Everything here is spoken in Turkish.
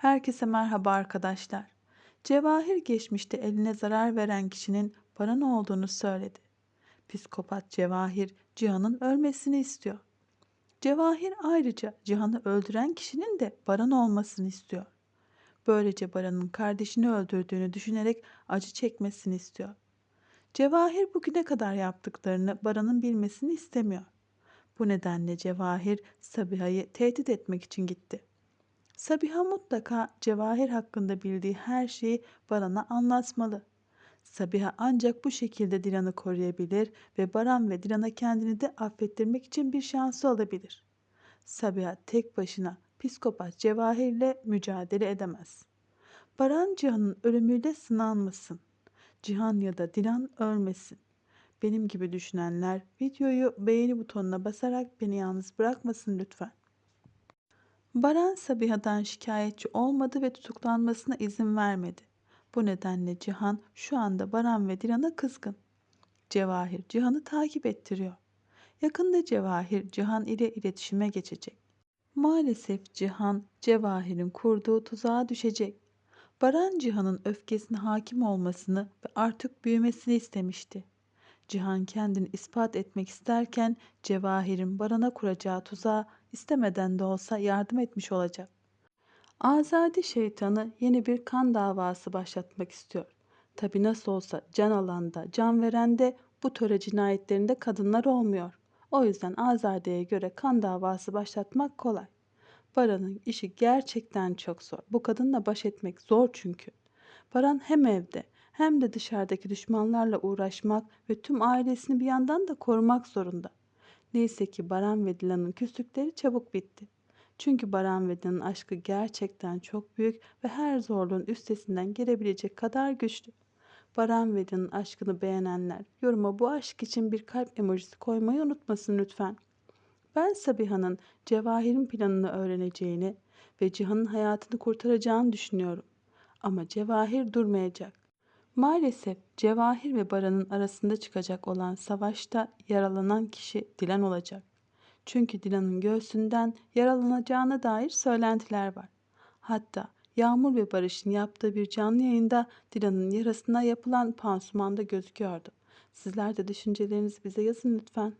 Herkese merhaba arkadaşlar. Cevahir geçmişte eline zarar veren kişinin Baran olduğunu söyledi. Psikopat Cevahir Cihan'ın ölmesini istiyor. Cevahir ayrıca Cihan'ı öldüren kişinin de Baran olmasını istiyor. Böylece Baran'ın kardeşini öldürdüğünü düşünerek acı çekmesini istiyor. Cevahir bugüne kadar yaptıklarını Baran'ın bilmesini istemiyor. Bu nedenle Cevahir Sabiha'yı tehdit etmek için gitti. Sabiha mutlaka Cevahir hakkında bildiği her şeyi Baran'a anlatmalı. Sabiha ancak bu şekilde Dilan'ı koruyabilir ve Baran ve Dilan'a kendini de affettirmek için bir şansı olabilir. Sabiha tek başına psikopat Cevahir'le mücadele edemez. Baran Cihan'ın ölümüyle sınanmasın. Cihan ya da Dilan ölmesin. Benim gibi düşünenler videoyu beğeni butonuna basarak beni yalnız bırakmasın lütfen. Baran Sabiha'dan şikayetçi olmadı ve tutuklanmasına izin vermedi. Bu nedenle Cihan şu anda Baran ve Dilan'a kızgın. Cevahir Cihan'ı takip ettiriyor. Yakında Cevahir Cihan ile iletişime geçecek. Maalesef Cihan Cevahir'in kurduğu tuzağa düşecek. Baran Cihan'ın öfkesine hakim olmasını ve artık büyümesini istemişti. Cihan kendini ispat etmek isterken Cevahir'in Baran'a kuracağı tuzağa istemeden de olsa yardım etmiş olacak. Azadi şeytanı yeni bir kan davası başlatmak istiyor. Tabi nasıl olsa can alanda, can verende bu töre cinayetlerinde kadınlar olmuyor. O yüzden Azade'ye göre kan davası başlatmak kolay. Baran'ın işi gerçekten çok zor. Bu kadınla baş etmek zor çünkü. Baran hem evde hem de dışarıdaki düşmanlarla uğraşmak ve tüm ailesini bir yandan da korumak zorunda. Neyse ki Baran ve Dilan'ın küslükleri çabuk bitti. Çünkü Baran ve Dilan'ın aşkı gerçekten çok büyük ve her zorluğun üstesinden gelebilecek kadar güçlü. Baran ve Dilan'ın aşkını beğenenler yoruma bu aşk için bir kalp emojisi koymayı unutmasın lütfen. Ben Sabiha'nın Cevahir'in planını öğreneceğini ve Cihan'ın hayatını kurtaracağını düşünüyorum. Ama Cevahir durmayacak. Maalesef Cevahir ve Baran'ın arasında çıkacak olan savaşta yaralanan kişi Dilan olacak. Çünkü Dilan'ın göğsünden yaralanacağına dair söylentiler var. Hatta Yağmur ve Barış'ın yaptığı bir canlı yayında Dilan'ın yarasına yapılan pansumanda gözüküyordu. Sizler de düşüncelerinizi bize yazın lütfen.